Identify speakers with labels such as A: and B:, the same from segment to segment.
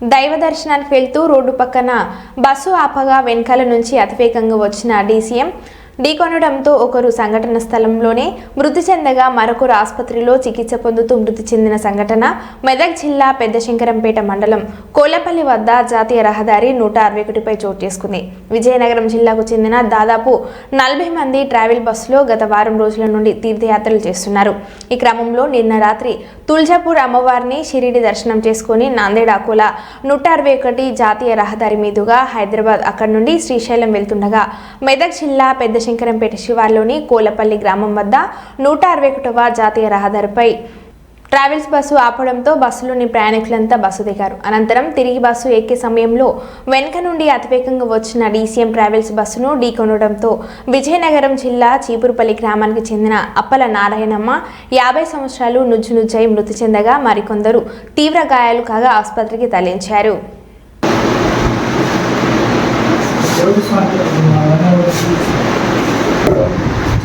A: దైవ దర్శనానికి వెళ్తూ రోడ్డు పక్కన బస్సు ఆపగా వెనకాల నుంచి అతివేగంగా వచ్చిన డీసీఎం ఢీకొనడంతో ఒకరు సంఘటన స్థలంలోనే మృతి చెందగా మరొకరు ఆసుపత్రిలో చికిత్స పొందుతూ మృతి చెందిన సంఘటన మెదక్ జిల్లా పెద్దశంకరంపేట మండలం కోలపల్లి వద్ద జాతీయ రహదారి నూట అరవై ఒకటిపై చోటు చేసుకుంది. విజయనగరం జిల్లాకు చెందిన దాదాపు నలభై మంది ట్రావెల్ బస్సులో గత వారం రోజుల నుండి తీర్థయాత్రలు చేస్తున్నారు. ఈ క్రమంలో నిన్న రాత్రి తుల్జాపూర్ అమ్మవారిని షిరిడి దర్శనం చేసుకుని నాందేడ్ అకోలా నూట అరవై ఒకటి జాతీయ రహదారి మీదుగా హైదరాబాద్ అక్కడి నుండి శ్రీశైలం వెళ్తుండగా మెదక్ జిల్లా పెద్ద శంకరంపేట శివార్లోని కోలపల్లి గ్రామం వద్ద నూట అరవై ఒకటవ జాతీయ రహదారిపై ట్రావెల్స్ బస్సు ఆపడంతో బస్సులోని ప్రయాణికులంతా బస్సు దిగారు. అనంతరం తిరిగి బస్సు ఎక్కే సమయంలో వెనుక నుండి అతివేగంగా వచ్చిన డీసీఎం ట్రావెల్స్ బస్సును ఢీకొనడంతో విజయనగరం జిల్లా చీపురుపల్లి గ్రామానికి చెందిన అప్పల నారాయణమ్మ యాభై సంవత్సరాలు నుజ్జు నుజ్జై మృతి చెందగా మరికొందరు తీవ్ర గాయాలు కాగా ఆసుపత్రికి తరలించారు.
B: 이거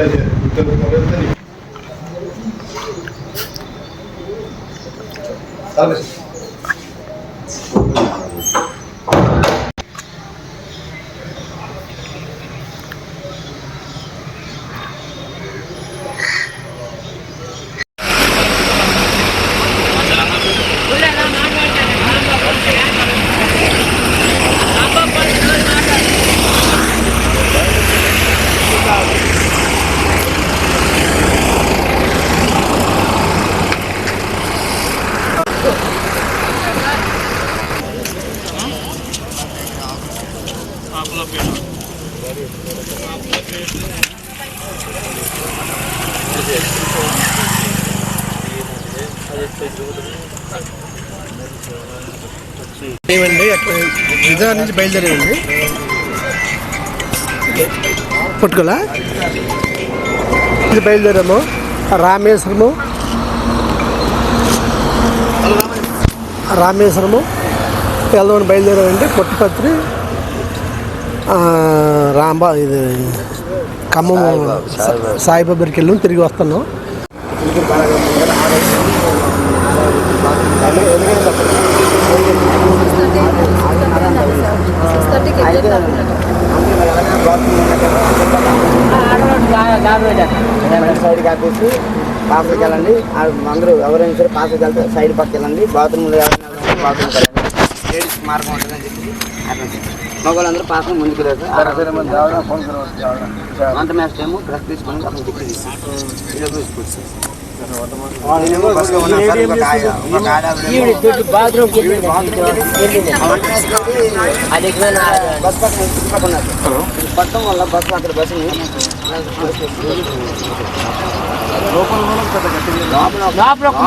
C: చూడు
B: 못
D: ఏమండి? అక్కడ విజయవాడ నుంచి బయలుదేరేయండి పుట్టుకలా? ఇది బయలుదేరాము. రామేశ్వరము. రామేశ్వరము. వెళ్దామని బయలుదేరామండి పుట్టపత్రి. రాంబా ఇది ఖమ్మం సాయిబాబాకి వెళ్ళి తిరిగి వస్తున్నాం
E: సైడ్కి ఆపేసి పాపకి వెళ్ళండి అందరూ ఎవరైనా సరే పాపకి వెళ్తే సైడ్ పక్కకి వెళ్ళండి బాత్రూమ్లో ఎవరైనా బాత్రూమ్కి వెళ్ళండి లేడీస్ మార్గం ఉంటుందని చెప్పి అట్లా మగవాళ్ళందరూ పాపం ముందుకు లేదు అంత మ్యాచ్ టైము డ్రెస్ తీసుకొని తీసుకుంటాం తీసుకొచ్చి బస్ పక్కన పట్టడం వల్ల బస్సు అక్కడ బస్సు లోపల ఒక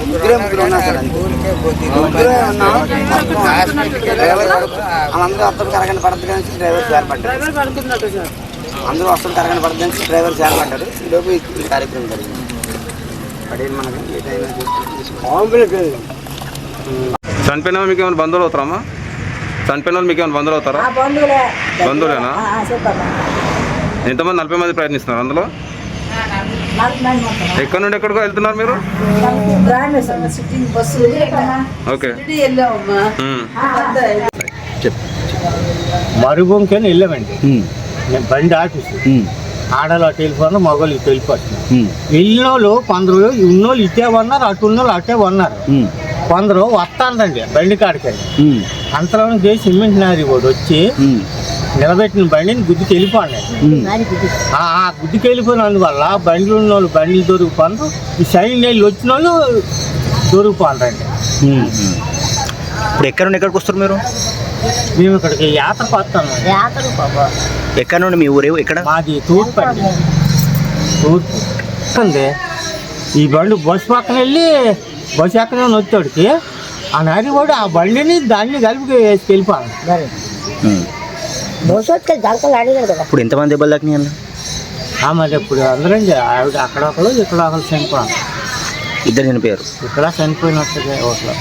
E: ముగ్గురే ముగ్గురు ఉన్నారు సార్ ముగ్గురే డ్రైవర్ వాళ్ళందరూ వస్తారు కరగని పడద్దు కానీ డ్రైవర్ చేరపడ్డారు అందరూ వస్తారు కరగని పడద్దు కానీ డ్రైవర్ చేరపడ్డారు ఈ లోపు ఈ కార్యక్రమం జరిగింది. పడేది మనకి.
F: చనిపోయిన వాళ్ళు మీకు ఏమైనా బంధువులు అవుతారమ్మా? చనిపోయిన వాళ్ళు మీకు ఏమైనా బంధువులు అవుతారా? బంధువులేనా? ఎంతమంది నలభై మంది ప్రయత్నిస్తున్నారు అందులో? ఎక్కడి నుండి ఎక్కడికో వెళ్తున్నారు మీరు? ఓకే.
G: వెళ్ళామండి. నేను బండి ఆఫీసు ఆడలు అటు వెళ్ళిపోయినా మగవాళ్ళు ఇటు వెళ్ళిపోతున్నారు. వెళ్ళిన వాళ్ళు కొందరు ఉన్నోళ్ళు ఇటే ఉన్నారు అటు ఉన్నోళ్ళు అటే ఉన్నారు. కొందరు వస్తానండి బండి కాడికండి అంతరం చేసి సిమెంట్ నారి కూడా వచ్చి నిలబెట్టిన బండిని గుద్దుకి వెళ్ళిపోండి. ఆ ఆ గుద్దుకి వెళ్ళిపోయినందువల్ల బండ్లు ఉన్న వాళ్ళు బండ్లు ఈ సైడ్ నీళ్ళు వచ్చిన వాళ్ళు దొరికిపోండ్రండి
H: ఇప్పుడు ఎక్కడ ఎక్కడికి వస్తారు మీరు?
G: మేము ఇక్కడికి యాత్ర పడతాను
H: ఎక్కడ నుండి మీ ఊరు? ఎక్కడ?
G: మాది తూర్పు అండి. తూర్పు. ఉంది ఈ బండి బస్సు పక్కన వెళ్ళి బస్సు ఎక్కడే వచ్చాడికి ఆ నరివాడు ఆ బండిని దాన్ని కలిపి వేసి వెళ్ళిపోవాలి
H: ఉమ్. ఇప్పుడు ఎంతమంది దెబ్బలు
G: ఆ మరి ఇప్పుడు అందరం ఆవిడ అక్కడ ఒకరు ఇక్కడ ఒకరు చనిపోవాలి.
H: ఇద్దరు చనిపోయారు.
G: ఇక్కడ చనిపోయినట్టుగా ఒకరు